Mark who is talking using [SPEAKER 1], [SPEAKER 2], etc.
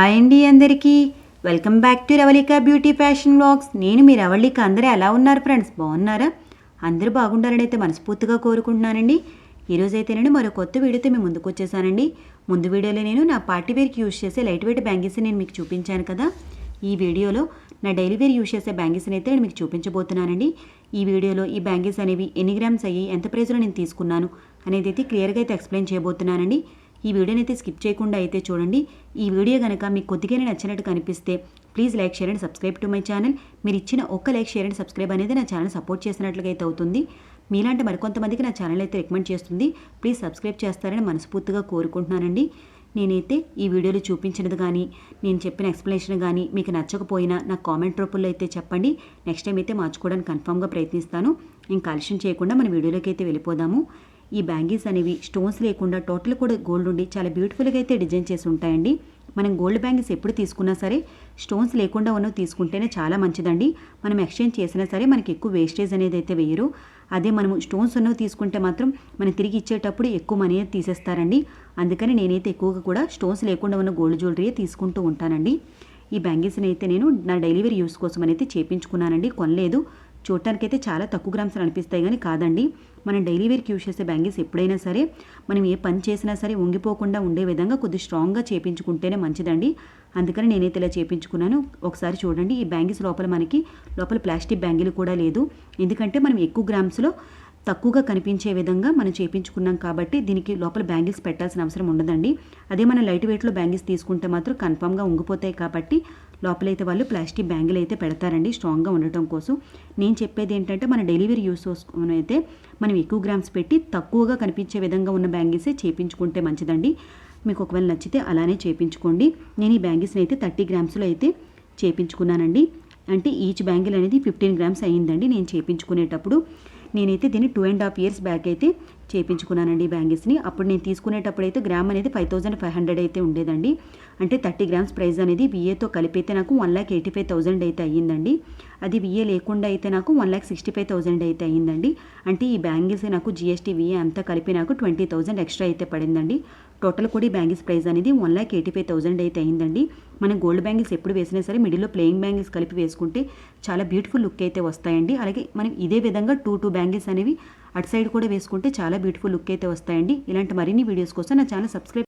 [SPEAKER 1] Hi అండి అందరికీ. Welcome back to Ravalika beauty fashion vlogs నేను మీ రవళిక. అందరూ ఎలా ఉన్నారు ఫ్రెండ్స్ బాగున్నారా? అందరూ బాగుండాలని అయితే మనస్ఫూర్తిగా కోరుకుంటున్నానండి. ఈరోజైతే నేను మరో కొత్త వీడియోతో మీ ముందుకు వచ్చేసానండి. ముందు వీడియోలో నేను నా పార్టీ వేర్కి యూజ్ చేసే లైట్ వెయిట్ బ్యాంగిల్స్ నేను మీకు చూపించాను కదా. ఈ వీడియోలో నా డైలీ వేర్ యూజ్ చేసే బ్యాంగిల్స్ని అయితే నేను మీకు చూపించబోతున్నానండి. ఈ వీడియోలో ఈ బ్యాంగిల్స్ అనేవి ఎన్ని గ్రామ్స్ అయ్యి ఎంత ప్రైస్లో నేను తీసుకున్నాను అనేది అయితే క్లియర్గా అయితే ఎక్స్ప్లెయిన్ చేయబోతున్నానండి. ఈ వీడియోని అయితే స్కిప్ చేయకుండా అయితే చూడండి. ఈ వీడియో కనుక మీకు కొద్దిగానే నచ్చినట్టు కనిపిస్తే please like share and subscribe to my channel. మీరు ఇచ్చిన ఒక్క లైక్ షేర్ అండ్ సబ్స్క్రైబ్ అనేది నా ఛానల్ సపోర్ట్ చేసినట్లుగా అయితే అవుతుంది. మీలాంటి మరికొంతమందికి నా ఛానల్ అయితే రికమెండ్ చేస్తుంది. ప్లీజ్ సబ్స్క్రైబ్ చేస్తారని మనస్ఫూర్తిగా కోరుకుంటున్నానండి. నేనైతే ఈ వీడియోలో చూపించినది కానీ నేను చెప్పిన ఎక్స్ప్లెనేషన్ కానీ మీకు నచ్చకపోయినా నాకు కామెంట్ రూపంలో అయితే చెప్పండి. నెక్స్ట్ టైం అయితే మార్చుకోవడానికి కన్ఫామ్గా ప్రయత్నిస్తాను. ఇంకా ఆలస్యం చేయకుండా మన వీడియోలోకి అయితే వెళ్ళిపోదాము. ఈ బ్యాంగిల్స్ అనేవి స్టోన్స్ లేకుండా టోటల్ కూడా గోల్డ్ ఉండి చాలా బ్యూటిఫుల్గా అయితే డిజైన్ చేసి ఉంటాయండి. మనం గోల్డ్ బ్యాంగిల్స్ ఎప్పుడు తీసుకున్నా సరే స్టోన్స్ లేకుండా ఉన్నవి తీసుకుంటేనే చాలా మంచిదండి. మనం ఎక్స్చేంజ్ చేసినా సరే మనకి ఎక్కువ వేస్టేజ్ అనేది అయితే వేయరు. అదే మనము స్టోన్స్ ఉన్నవి తీసుకుంటే మాత్రం మనం తిరిగి ఇచ్చేటప్పుడు ఎక్కువ మనీ తీసేస్తారండి. అందుకని నేనైతే ఎక్కువగా కూడా స్టోన్స్ లేకుండా ఉన్న గోల్డ్ జ్యువెలరీ తీసుకుంటూ ఉంటానండి. ఈ బ్యాంగిల్స్ని అయితే నేను నా డైలీ వేర్ యూస్ కోసం అయితే చేపించుకున్నానండి. కొనలేదు. చూడటానికైతే చాలా తక్కువ గ్రామ్స్ అనిపిస్తాయి కానీ కాదండి. మనం డైలీ వేర్కి యూజ్ చేసే బ్యాంగిల్స్ ఎప్పుడైనా సరే మనం ఏ పని చేసినా సరే ఉంగిపోకుండా ఉండే విధంగా కొద్దిగా స్ట్రాంగ్గా చేపించుకుంటేనే మంచిదండి. అందుకని నేనైతే ఇలా చేపించుకున్నాను. ఒకసారి చూడండి ఈ బ్యాంగిల్స్ లోపల మనకి లోపల ప్లాస్టిక్ బ్యాంగిల్ కూడా లేదు. ఎందుకంటే మనం ఎక్కువ గ్రామ్స్లో తక్కువగా కనిపించే విధంగా మనం చేపించుకున్నాం కాబట్టి దీనికి లోపల బ్యాంగిల్స్ పెట్టాల్సిన అవసరం ఉండదండి. అదే మనం లైట్ వెయిట్లో బ్యాంగిల్స్ తీసుకుంటే మాత్రం కన్ఫామ్గా ఉంగిపోతాయి కాబట్టి లోపలైతే వాళ్ళు ప్లాస్టిక్ బ్యాంగిల్ అయితే పెడతారండి స్ట్రాంగ్గా ఉండటం కోసం. నేను చెప్పేది ఏంటంటే మన డెలివరీ యూస్ చేసుకుని అయితే మనం ఎక్కువ గ్రామ్స్ పెట్టి తక్కువగా కనిపించే విధంగా ఉన్న బ్యాంగిల్సే చేపించుకుంటే మంచిదండి. మీకు ఒకవేళ నచ్చితే అలానే చేపించుకోండి. నేను ఈ బ్యాంగిల్స్ని అయితే థర్టీ గ్రామ్స్లో అయితే చేపించుకున్నానండి. అంటే ఈచ్ బ్యాంగిల్ అనేది ఫిఫ్టీన్ గ్రామ్స్ అయ్యిందండి నేను చేపించుకునేటప్పుడు. నేనైతే దీన్ని two and half years back అయితే చేపించుకున్నానండి బ్యాంగిల్స్ని. అప్పుడు నేను తీసుకునేటప్పుడు అయితే గ్రామ్ అనేది ఫైవ్ థౌసండ్ ఫైవ్ హండ్రెడ్ అయితే ఉండేదండి. అంటే థర్టీ గ్రామ్స్ ప్రైస్ అనేది విఏతో కలిపితే నాకు one lakh eighty five thousand అయితే అయ్యిందండి. అది విఏ లేకుండా అయితే నాకు one lakh sixty five thousand అయితే అయ్యిందండి. అంటే ఈ బ్యాంగిల్స్ నాకు జిఎస్టీ విఏ అంతా కలిపి నాకు ట్వంటీ థౌసండ్ ఎక్స్ట్రా అయితే పడిందండి. టోటల్ కూడా ఈ బ్యాంగిల్స్ ప్రైస్ అనేది one lakh eighty five thousand అయితే అయిందండి. మనం గోల్డ్ బ్యాంగిల్స్ ఎప్పుడు వేసినా సరే మిడిల్లో ప్లేయింగ్ బ్యాంగిల్స్ కలిపి వేసుకుంటే చాలా బ్యూటిఫుల్ లుక్ అయితే వస్తాయండి. అలాగే మనం ఇదే విధంగా టూ టూ బ్యాంగిల్స్ అనేవి అటు సైడ్ కూడా వేసుకుంటే చాలా బ్యూటిఫుల్ లుక్ అయితే వస్తాయండి. ఇలాంటి మరిన్ని వీడియోస్ కోసం నా ఛానల్ సబ్స్క్రైబ్